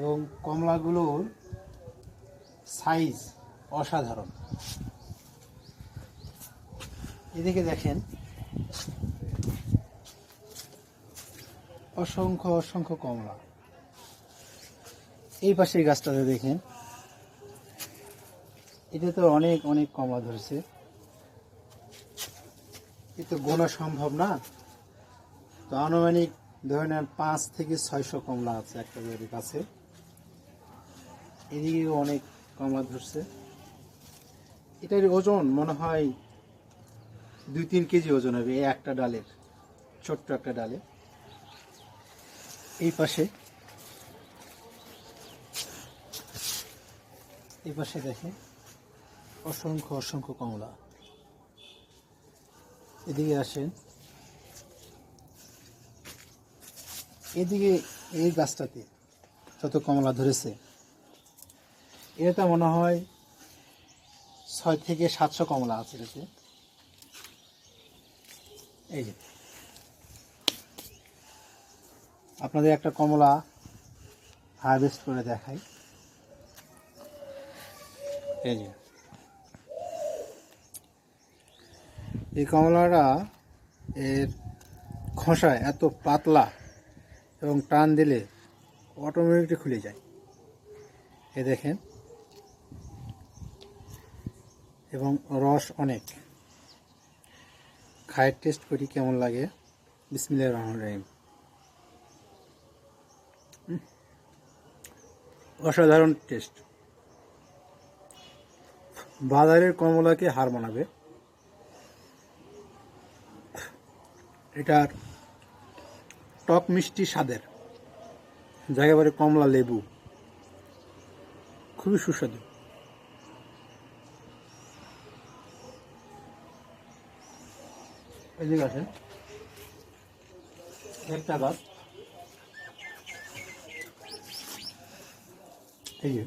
এবং কমলাগুলোর সাইজ অসাধারণ। এদিকে দেখেন, অসংখ্য অসংখ্য কমলা। এই পাশের গাছটাতে দেখেন এটা তো অনেক অনেক কমলা ধরেছে। এ তো গোনা সম্ভব না। তো আনুমানিক ধরে নেন পাঁচ থেকে ছয়শো কমলা আছে একটা গাড়ির কাছে। এদিকেও অনেক কমলা ধরছে। এটার ওজন মনে হয় দুই তিন কেজি ওজন হবে এই একটা ডালের, ছোট্ট একটা ডালে। এই পাশে এই পাশে দেখে অসংখ্য অসংখ্য কমলা। এদিকে আসেন। এদিকে এই গাছটাতে যত কমলা ধরেছে এটা মনে হয় ছয় থেকে সাতশো কমলা আছে এই যে। আপনাদের একটা কমলা হারভেস্ট করে দেখাই। এই যে। এই কমলাটা এর খোসা এত পাতলা এবং টান দিলে অটোমেটিকলি খুলে যায়। এ দেখেন। এবং রস অনেক। খায়ের টেস্ট করি, কেমন লাগে? বিসমিল্লাহির রহমানির রহিম। অসাধারণ টেস্ট বাজারের কমলাকে হার মানাবে। এটার টক মিষ্টি স্বাদের বলে কমলা লেবু, খুবই সুস্বাদু। এদিকে আছে একটা গাছ। এই যে।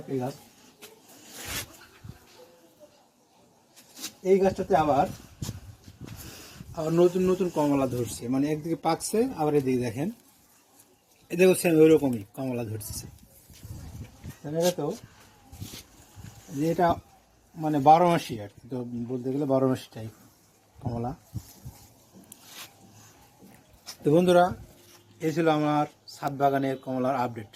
একটি গাছ। এই গাছটাতে আবার আবার নতুন নতুন কমলা ধরছে। মানে একদিকে পাকছে, আবার এদিকে দেখেন। এদিকে ওই রকমই কমলা ধরছে। এটা তো? যে এটা মানে বারো মাসি আর কি, তো বলতে গেলে বারো মাসি টাইপ কমলা। তো বন্ধুরা এই ছিল আমার সাত বাগানের কমলার আপডেট